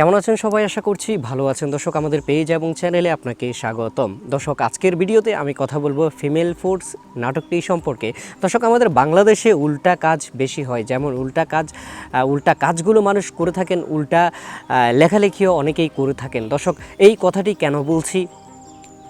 কেমন আছেন সবাই? আশা করছি ভালো আছেন। দর্শক, আমাদের পেজ এবং চ্যানেলে আপনাকে স্বাগতম। দর্শক, আজকের ভিডিওতে আমি কথা বলব ফিমেল ফোর্স নাটকটি সম্পর্কে। দর্শক, আমাদের বাংলাদেশে উল্টা কাজ বেশি হয়। যেমন উল্টা কাজ উল্টা কাজগুলো মানুষ করে থাকেন, উল্টা লেখালেখিও অনেকেই করে থাকেন। দর্শক, এই কথাটি কেন বলছি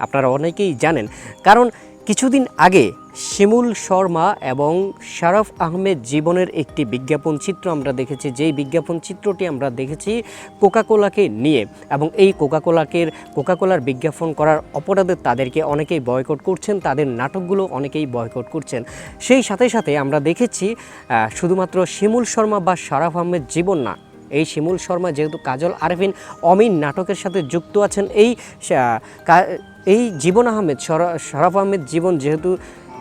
আপনারা অনেকেই জানেন। কারণ কিছুদিন আগে শিমুল শর্মা এবং শারফ আহমেদ জীবনের একটি বিজ্ঞাপন চিত্র আমরা দেখেছি। যেই বিজ্ঞাপন চিত্রটি আমরা দেখেছি কোকাকোলাকে নিয়ে এবং এই কোকাকোলাকে কোকাকোলার বিজ্ঞাপন করার অপরাধে তাদেরকে অনেকেই বয়কট করছেন, তাদের নাটকগুলো অনেকেই বয়কট করছেন। সেই সাথে সাথে আমরা দেখেছি শুধুমাত্র শিমুল শর্মা বা শারফ আহমেদ জীবন না, এই শিমুল শর্মা যেহেতু কাজল, আরফিন, অমিন নাটকের সাথে যুক্ত আছেন, এই এই জীবন আহমেদ, শরা- শরাফ আহমেদ জীবন যেহেতু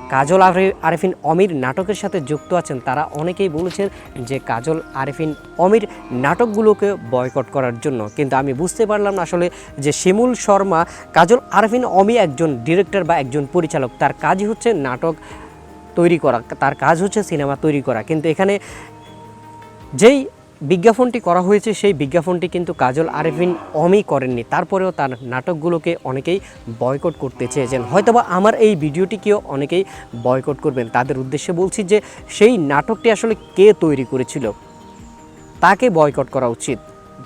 কাজল আরে- আরেফিন অমির নাটকের সাথে যুক্ত আছেন তারা অনেকেই বলেছেন যে কাজল, আরেফিন, অমির নাটকগুলোকে বয়কট করার জন্য। কিন্তু আমি বুঝতে পারলাম না আসলে যে শিমুল শর্মা, কাজল, আরেফিন অমি একজন ডিরেক্টর বা একজন পরিচালক, তার কাজই হচ্ছে নাটক তৈরি করা, তার কাজ হচ্ছে সিনেমা তৈরি করা। কিন্তু এখানে যেই বিজ্ঞাপনটি করা হয়েছে, সেই বিজ্ঞাপনটি কিন্তু কাজল আরেফিন অমি করেননি। তারপরেও তার নাটকগুলোকে অনেকেই বয়কট করতে চেয়েছেন। হয়তোবা আমার এই ভিডিওটিকেও অনেকেই বয়কট করবেন। তাদের উদ্দেশ্যে বলছি যে, সেই নাটকটি আসলে কে তৈরি করেছিল? তাকে বয়কট করা উচিত।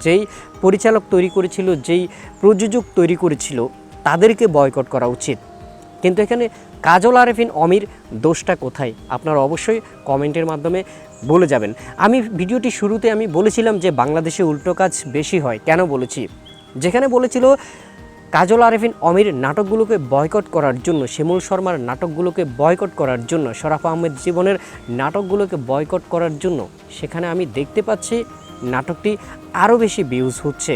যেই পরিচালক তৈরি করেছিল, যেই প্রযোজক তৈরি করেছিল, তাদেরকে বয়কট করা উচিত। কিন্তু এখানে কাজল আরেফিন অমির দোষটা কোথায়? আপনারা অবশ্যই কমেন্টের মাধ্যমে বলে যাবেন। আমি ভিডিওটি শুরুতে আমি বলেছিলাম যে বাংলাদেশে উল্টো কাজ বেশি হয়। কেন বলেছি? যেখানে বলেছিল কাজল আরেফিন অমির নাটকগুলোকে বয়কট করার জন্য, শিমুল শর্মার নাটকগুলোকে বয়কট করার জন্য, শরাফ আহমেদ জীবনের নাটকগুলোকে বয়কট করার জন্য, সেখানে আমি দেখতে পাচ্ছি নাটকটি আরও বেশি ভিউজ হচ্ছে।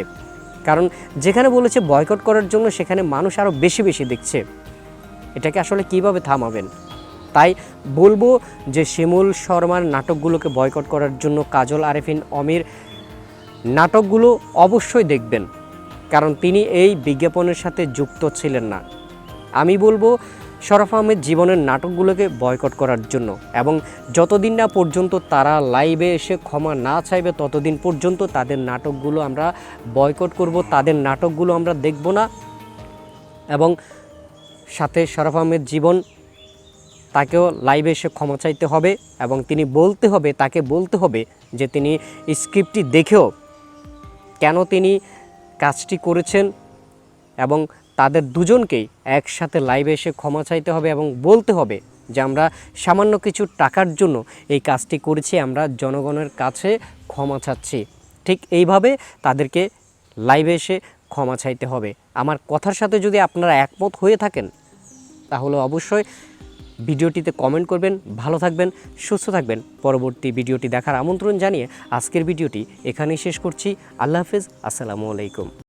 কারণ যেখানে বলেছে বয়কট করার জন্য, সেখানে মানুষ আরও বেশি বেশি দেখছে। এটাকে আসলে কীভাবে থামাবেন? তাই বলব যে শিমুল শর্মার নাটকগুলোকে বয়কট করার জন্য কাজল আরেফিন, অমির, নাটকগুলো অবশ্যই দেখবেন। কারণ তিনি এই বিজ্ঞাপনের সাথে যুক্ত ছিলেন না। আমি বলব শরফ আহমেদ জীবনের নাটকগুলোকে বয়কট করার জন্য এবং যতদিন না পর্যন্ত তারা লাইভে এসে ক্ষমা না চাইবে, ততদিন পর্যন্ত তাদের নাটকগুলো আমরা বয়কট করব, তাদের নাটকগুলো আমরা দেখব না এবং সাথে শরফ আহমেদ জীবন, তাকেও লাইভে এসে ক্ষমা চাইতে হবে এবং তিনি বলতে হবে, তাকে বলতে হবে যে তিনি স্ক্রিপ্টটি দেখেও কেন তিনি কাজটি করেছেন এবং তাদের দুজনকেই একসাথে লাইভে এসে ক্ষমা চাইতে হবে এবং বলতে হবে যে আমরা সামান্য কিছু টাকার জন্য এই কাজটি করেছি, আমরা জনগণের কাছে ক্ষমা চাচ্ছি। ঠিক এইভাবে তাদেরকে লাইভে এসে ক্ষমা চাইতে হবে। আমার কথার সাথে যদি আপনারা একমত হয়ে থাকেন, তাহলে অবশ্যই ভিডিওটিতে কমেন্ট করবেন, ভালো থাকবেন, সুস্থ থাকবেন। পরবর্তী ভিডিওটি দেখার আমন্ত্রণ জানিয়ে আজকের ভিডিওটি এখানেই শেষ করছি। আল্লাহ হাফেজ, আসসালামু আলাইকুম।